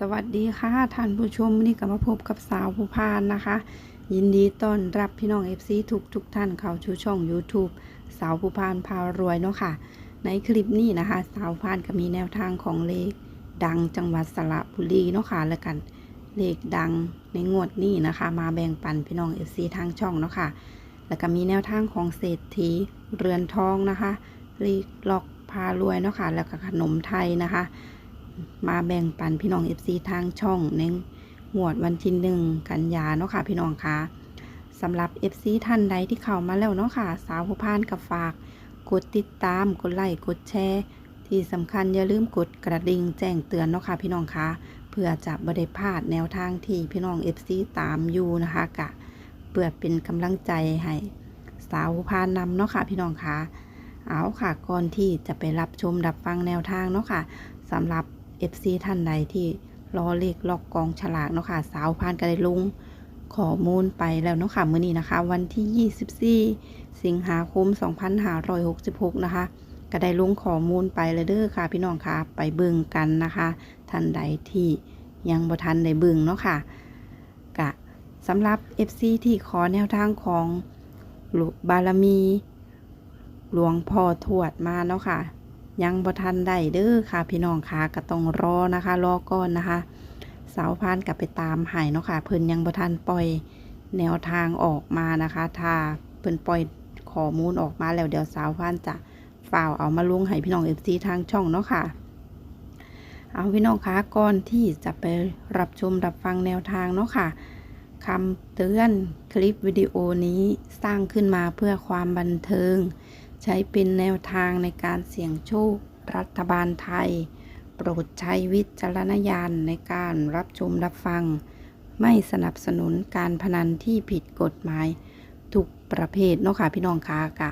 สวัสดีค่ะท่านผู้ชมวันนี่ก็มาพบกับสาวผู้พานนะคะ ยินดีต้อนรับพี่น้อง FC ทุกทุกท่านเข้าชูช่อง YouTube สาวผู้พานพารวยเนาะค่ะ ในคลิปนี้นะคะ สาวพานก็มีแนวทางของเลขดังจังหวัดสระบุรีเนาะค่ะแล้วกันเลขดังในงวดนี้นะคะ มาแบ่งปันพี่น้อง FC ทางช่องเนาะค่ะแล้วก็มีแนวทางของเศรษฐีเรือนทองนะคะเลขล็อกพารวยเนาะค่ะแล้วก็ขนมไทยนะคะ มาแบ่งปันพี่น้อง FC ทางช่องในหวดวันที่หนึ่งกันยาเนาะค่ะ พี่น้องคะสำหรับ FC ท่านใดที่เข้ามาแล้วเนาะค่ะ สาวผู้พานกับฝาก กดติดตาม กดไลค์กดแชร์ที่สำคัญอย่าลืมกดกระดิ่งแจ้งเตือนเนาะค่ะพี่น้องคะเพื่อจะบได้พลาดแนวทางที่พี่น้อง FC ตามอยู่นะคะกะเพื่อเป็นกำลังใจให้สาวผู้พานนำเนาะค่ะพี่น้องคะเอาค่ะก่อนที่จะไปรับชมรับฟังแนวทางเนาะค่ะสำหรับ FC ท่านใดที่รอเลขล็อกกองฉลากเนาะค่ะสาวพานก็ได้ลงข้อมูลไปแล้วเนาะค่ะมื้อนี้นะคะ วันที่ 24 สิงหาคม 2566 นะคะ ก็ได้ลงข้อมูลไปแล้วเด้อค่ะ พี่น้องค่ะไปเบิ่งกันนะคะ ท่านใดที่ยังบ่ทันได้เบิ่งเนาะค่ะกะสำหรับ FC ที่ขอแนวทางของหลวงบารมี หลวงพ่อทวดมาเนาะค่ะ ยังบ่ทันได้เด้อค่ะ พี่น้องค่ะก็ต้องรอนะคะ รอก่อนนะคะ สาวพานกลับไปตามหายเนาะค่ะ เพิ่นยังบ่ทันปล่อยแนวทางออกมานะคะ ถ้าเพิ่นปล่อยข้อมูลออกมาแล้วเดี๋ยวสาวพานจะฝ่าวเอามาลงให้พี่น้องเอฟซีทางช่องเนาะค่ะ เอาพี่น้องคะก่อนที่จะไปรับชมรับฟังแนวทางเนาะค่ะคำเตือนคลิปวิดีโอนี้สร้างขึ้นมาเพื่อความบันเทิง ใช้เป็นแนวทางในการเสี่ยงโชค รัฐบาลไทย โปรดใช้วิจารณญาณในการรับชมรับฟัง ไม่สนับสนุนการพนันที่ผิดกฎหมาย ทุกประเภทเนาะค่ะพี่น้องคะกะ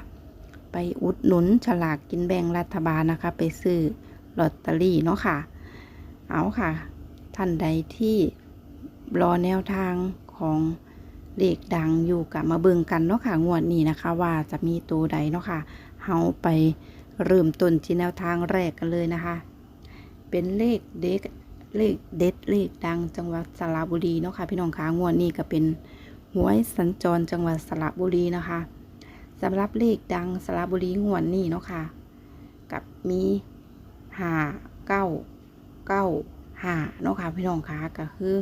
ไปอุดหนุนฉลากกินแบ่งรัฐบาลนะคะ ไปซื้อลอตเตอรี่เนาะค่ะ เอาค่ะ ท่านใดที่รอแนวทางของ เลขดังอยู่กับมาเบิ่งกันเนาะค่ะงวดนี้นะคะ ว่าจะมีตัวใดเนาะค่ะเฮาไปเริ่มต้นที่แนวทางแรกกันเลยนะคะ เป็นเลขเด็กเลขเด็ดเลขดังจังหวัดสระบุรีเนาะค่ะพี่น้องคะงวดนี้ก็เป็นหวยสัญจรจังหวัดสระบุรีนะคะสำหรับเลขดังสระบุรีงวดนี้เนาะค่ะกับมีห้าเก้าเก้าห้าเนาะค่ะพี่น้องคะก็คือ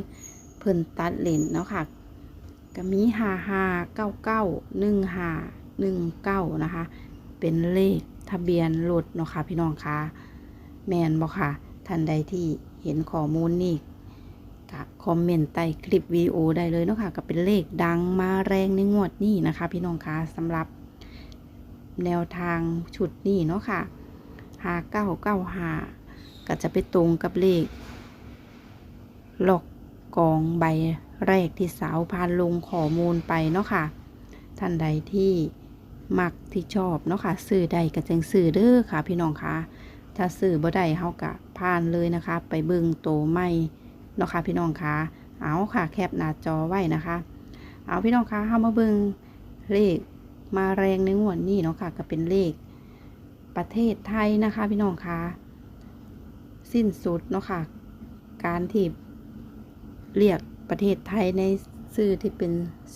เพิ่นตัดเลนเนาะค่ะ ก็มีห้าห้าเก้าเก้าหนึ่งห้าหนึ่งเก้านะคะ เป็นเลขทะเบียนรถเนาะค่ะพี่น้องคะแมนบอกค่ะท่านใดที่เห็นข้อมูลนี่ก็คอมเมนต์ใต้คลิปวิดีโอได้เลยเนาะค่ะก็เป็นเลขดังมาแรงในงวดนี้นะคะ พี่น้องคะสำหรับแนวทางชุดนี้เนาะค่ะห้าเก้าเก้าห้าก็จะไปตรงกับเลขหลอกกองใบ แรกที่สาวพานลงข้อมูลไปเนาะค่ะ ท่านใดที่มักที่ชอบเนาะค่ะซื้อใดก็จังซื้อเด้อค่ะ พี่น้องคะถ้าซื้อบ่ได้เฮากะผ่านเลยนะคะ ไปเบิ่งโตไม่เนาะค่ะพี่น้องคะเอาค่ะแคปหน้าจอไว้นะคะ เอาพี่น้องคะเฮามาเบิ่งเลขมาแรงในงวดนี้เนาะค่ะก็เป็นเลขประเทศไทยนะคะ พี่น้องคะสิ้นสุดเนาะค่ะ การที่เรียก ประเทศไทยในชื่อที่เป็น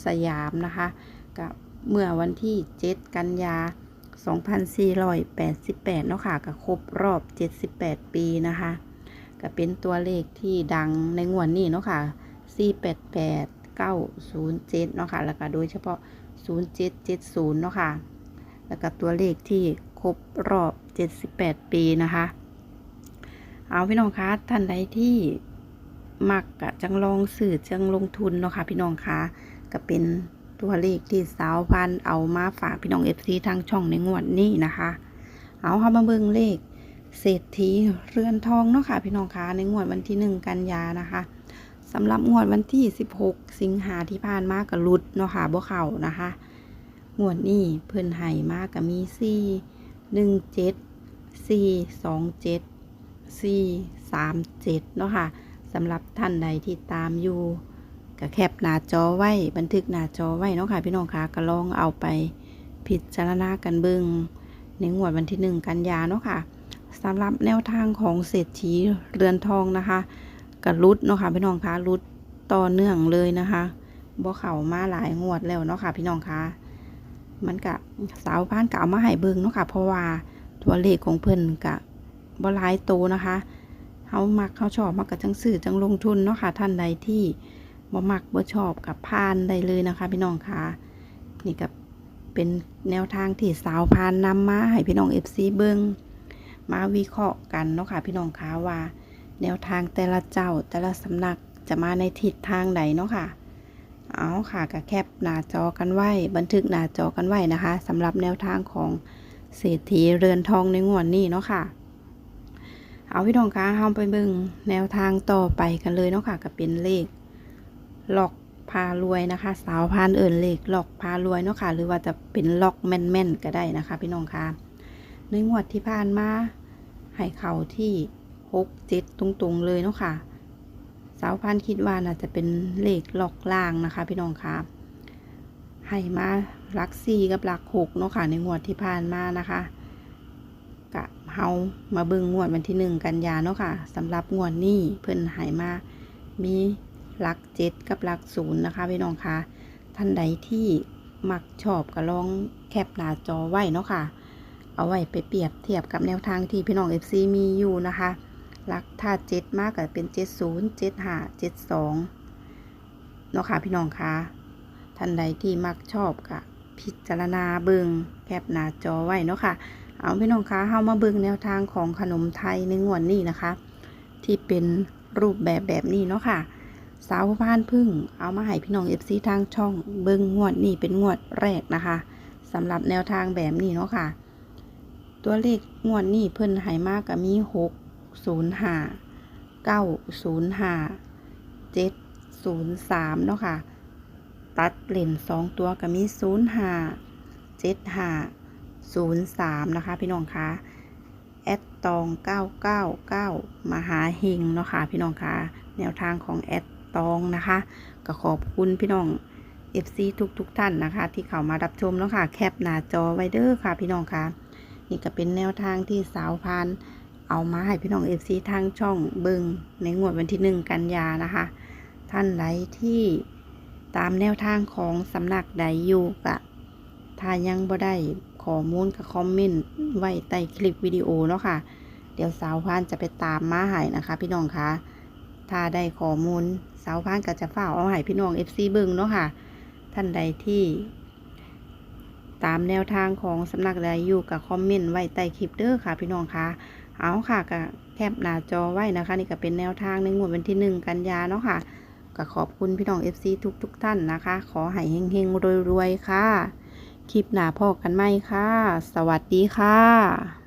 สยามนะคะกับเมื่อวันที่ 7 กันยา 2488 เนาะค่ะก็ครบรอบ 78 ปีนะคะก็เป็นตัวเลขที่ดังในงวดนี้เนาะค่ะ 488 907 เนาะค่ะ แล้วก็โดยเฉพาะ 0770 เนาะค่ะ แล้วก็ตัวเลขที่ครบรอบ 78 ปีนะคะ เอาพี่น้องคะท่านใดที่ มักกะจังลองสื่อจังลงทุนเนาะค่ะพี่น้องคะก็เป็นตัวเลขที่สาวพันเอามาฝากพี่น้องเอฟซีทางช่องในงวดนี้นะคะ เอาเข้ามาเบิ่งเลข เศรษฐีเรือนทองเนาะค่ะพี่น้องคะในงวดวันที่หนึ่งกันยานะคะสำหรับงวดวันที่ 16 สิงหาที่ผ่านมากับลุดเนาะค่ะบ่เข่านะคะงวดนี้เพิ่นไห้มากกับมีสี่หนึ่งเจ็ดสี่สองเจ็ดสี่สามเจ็ดเนาะค่ะ สำหรับท่านใดที่ตามอยู่ก็แคปหน้าจอไว้บันทึกหน้าจอไว้เนาะค่ะพี่น้องคะก็ลองเอาไปพิจารณากันเบิงในงวดวันที่หนึ่งกันยาเนาะค่ะสำหรับแนวทางของเศรษฐีเรือนทองนะคะกับรุดเนาะค่ะพี่น้องคะรุดต่อเนื่องเลยนะคะบ่เข้ามาหลายงวดแล้วเนาะค่ะพี่น้องคะมันกะสาวพานกะเอามาให้เบิ่งเนาะค่ะเพราะว่าตัวเลขของเพิ่นกะบ่หลายโตนะคะ เฮามักเฮาชอบมักกะจังซื้อจังลงทุนเนาะค่ะท่านใดที่บ่มักบ่ชอบกับพานได้เลยนะคะ พี่น้องคะนี่ก็เป็นแนวทางที่สาวพานนำมาให้พี่น้อง FC เบิ่งมาวิเคราะห์กันเนาะค่ะพี่น้องคะว่า แนวทางแต่ละเจ้าแต่ละสำนักจะมาในทิศทางใดเนาะค่ะเอาค่ะก็แคปหน้าจอกันไว้ บันทึกหน้าจอกันไว้นะคะสำหรับแนวทางของเศรษฐีเรือนทองในงวดนี้เนาะค่ะ เอาพี่น้องคะเฮาไปเบิ่งแนวทางต่อไปกันเลยเนาะค่ะก็เป็นเลขล็อกพารวยนะคะ สาวพานเอิญเลขล็อกพารวยเนาะค่ะ หรือว่าจะเป็นล็อกแม่นๆก็ได้นะคะ พี่น้องคะในงวดที่ผ่านมาให้เข่าที่หกเจ็ดตรงๆเลยเนาะค่ะ สาวพันคิดว่าน่าจะเป็นเลขหลอกล่างนะคะ พี่น้องคะให้มาลักสี่กับหลักหกเนาะค่ะในงวดที่ผ่านมานะคะ เฮามาเบิ่งงวดวันที่หนึ่งกันยาเนาะค่ะสำหรับงวดนี้เพิ่นให้มามีหลักเจ็ดกับหลักศูนย์นะคะพี่น้องค่ะท่านใดที่มักชอบก็ลองแคปหน้าจอไว้เนาะค่ะ เอาไว้ไปเปรียบเทียบกับแนวทางที่พี่น้อง FC มีอยู่นะคะหลักถ้าเจ็ดมากก็เป็นเจ็ดศูนย์เจ็ดห้าเจ็ดสองเนาะค่ะพี่น้องคะท่านใดที่มักชอบก็พิจารณาเบิงแคปหน้าจอไว้เนาะค่ะ เอาพี่น้องคะเฮามาเบิงแนวทางของขนมไทยในงวดนี้นะคะ ที่เป็นรูปแบบแบบนี้เนาะค่ะ สาวพานพึ่ง เอามาให้พี่น้อง FC ทางช่อง เบิงงวดนี้เป็นงวดแรกนะคะสำหรับแนวทางแบบนี้เนาะค่ะ ตัวเลขงวดนี้เพิ่นให้มากกับมีหกศูนย์ห้าเก้าศูนย์ห้าเจ็ดศูนย์สามเนาะค่ะ ตัดเหล่นสองตัวกับมีศูนย์ห้าเจ็ดห้า ศูนย์สามนะคะ พี่น้องคะแอดตองเก้าเก้าเก้ามหาเฮงเนาะค่ะพี่น้องคะแนวทางของแอดตองนะคะ ก็ขอบคุณพี่น้อง FC ทุกทุกๆท่านนะคะ ที่เข้ามารับชมเนาะค่ะแคปหน้าจอไว้เด้อค่ะ พี่น้องคะนี่ก็เป็นแนวทางที่สาวพานเอามาให้พี่น้องเอฟซีทางช่องเบิงในงวดวันที่หนึ่งกันยานะคะ ท่านใดที่ตามแนวทางของสำนักใดอยู่กะถ้ายังบ่ได้ ข้อมูลกับคอมเมนต์ไว้ใต้คลิปวิดีโอเนาะค่ะ เดี๋ยวสาวพานจะไปตามมาให้นะคะ พี่น้องคะถ้าได้ข้อมูลสาวพานก็จะฝ้าเอาให้พี่น้องเอฟซีเบิงเนาะค่ะ ท่านใดที่ ตามแนวทางของสำนักใดอยู่กับคอมเมนต์ไว้ใต้คลิปเด้อค่ะ พี่น้องคะเอาค่ะกับแคปหน้าจอไว้นะคะ นี่ก็เป็นแนวทางในงวดวันที่หนึ่งกันยาเนาะค่ะก็ขอบคุณพี่น้อง FC ทุกทุกๆท่านนะคะ ขอให้เฮงๆรวยๆ ค่ะ คลิปหน้าพอกันไหมค่ะ สวัสดีค่ะ